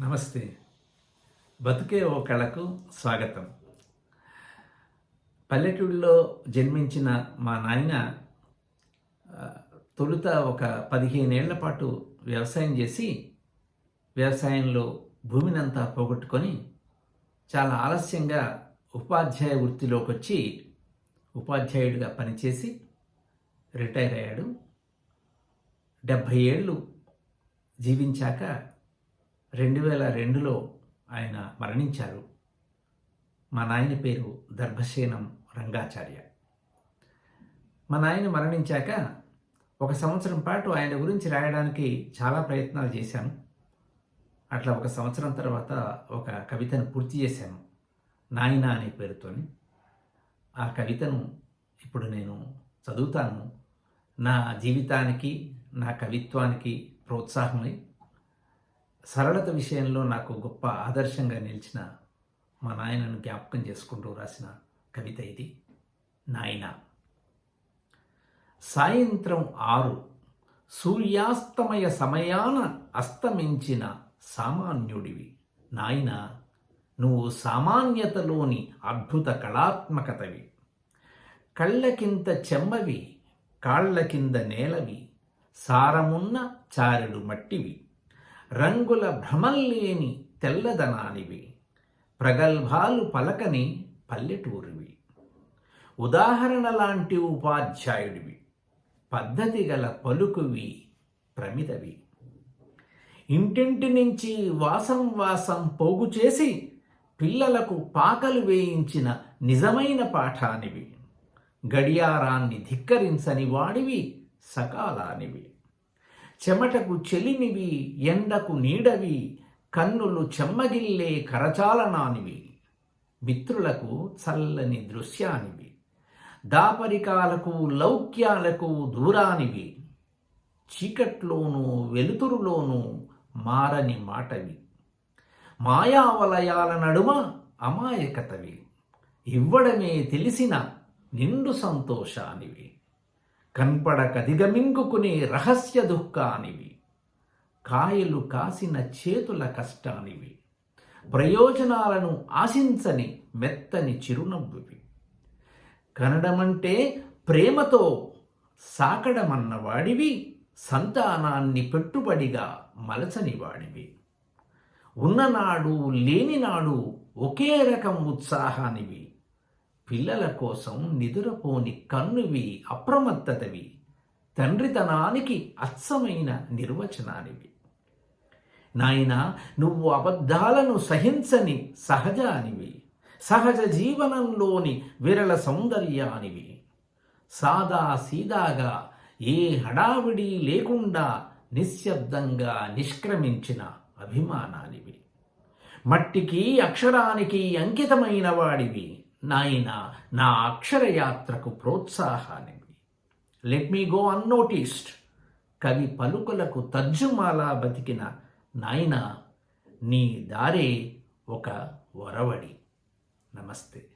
నమస్తే. బతుకే ఓ కళకు స్వాగతం. పల్లెటూళ్ళలో జన్మించిన మా నాయన తొలుత ఒక పదిహేనేళ్ళ పాటు వ్యవసాయం చేసి వ్యవసాయంలో భూమినంతా పోగొట్టుకొని చాలా ఆలస్యంగా ఉపాధ్యాయ వృత్తిలోకి వచ్చి ఉపాధ్యాయుడిగా పనిచేసి రిటైర్ అయ్యాడు. డెబ్భై ఏళ్ళు జీవించాక రెండు వేల రెండులో ఆయన మరణించారు. మా నాయన పేరు దర్భసేనం రంగాచార్య. మా నాయన మరణించాక ఒక సంవత్సరం పాటు ఆయన గురించి రాయడానికి చాలా ప్రయత్నాలు చేశాను అట్లా ఒక సంవత్సరం తర్వాత ఒక కవితను పూర్తి చేశాను నాయన అనే పేరుతోని. ఆ కవితను ఇప్పుడు నేను చదువుతాను. నా జీవితానికి నా కవిత్వానికి ప్రోత్సాహమై సరళత విషయంలో నాకు గొప్ప ఆదర్శంగా నిలిచిన మా నాయనను జ్ఞాపకం చేసుకుంటూ రాసిన కవిత ఇది. నాయన సాయంత్రం ఆరు సూర్యాస్తమయ సమయాన అస్తమించిన సామాన్యుడివి. నాయన నువ్వు సామాన్యతలోని అద్భుత కళాత్మకతవి. కళ్ళకింత చెమ్మవి కాళ్ళ కింద నేలవి సారమున్న చారెడు మట్టివి. రంగుల భ్రమం లేని తెల్లదనానివి ప్రగల్భాలు పలకని పల్లెటూరివి. ఉదాహరణ లాంటి ఉపాధ్యాయుడివి పద్ధతి గల పలుకువి ప్రమిదవి. ఇంటింటి నుంచి వాసం వాసం పోగు చేసి పిల్లలకు పాకలు వేయించిన నిజమైన పాఠానివి. గడియారాన్ని ధిక్కరించని వాడివి సకాలానివి. చెమటకు చెలిమివి ఎండకు నీడవి కన్నులు చెమ్మగిల్లే కరచాలనానివి. మిత్రులకు చల్లని దృశ్యానివి. దాపరికాలకు లౌక్యాలకు దూరానివి. చీకట్లోనూ వెలుతురులోనూ మారని మాటవి. మాయావలయాల నడుమ అమాయకతవి. ఇవ్వడమే తెలిసిన నిండు సంతోషానివి. కన్పడక దిగమింగుకునే రహస్య దుఃఖానివి. కాయలు కాసిన చేతుల కష్టానివి. ప్రయోజనాలను ఆశించని మెత్తని చిరునవ్వువి. కనడమంటే ప్రేమతో సాకడమన్నవాడివి సంతానాన్ని పెట్టుబడిగా మలచని వాడివి ఉన్ననాడు లేనినాడు ఒకే రకం ఉత్సాహానివి. పిల్లల కోసం నిదురపోని కన్నువి అప్రమత్తతవి తండ్రితనానికి అచ్చమైన నిర్వచనానివి. నాయనా నువ్వు అబద్ధాలను సహించని సహజానివి. సహజ జీవనంలోని విరళ సౌందర్యానివి. సాదా సీదాగా ఏ హడావిడి లేకుండా నిశ్శబ్దంగా నిష్క్రమించిన అభిమానానివి. మట్టికి అక్షరానికి అంకితమైన వాడివి నాయన నా అక్షరయాత్రకు ప్రోత్సాహానివి లెట్ మీ గో అన్నోటీస్డ్ కవి పలుకులకు తర్జుమాలా బతికిన నాయన నీ దారే ఒక వరవడి. నమస్తే.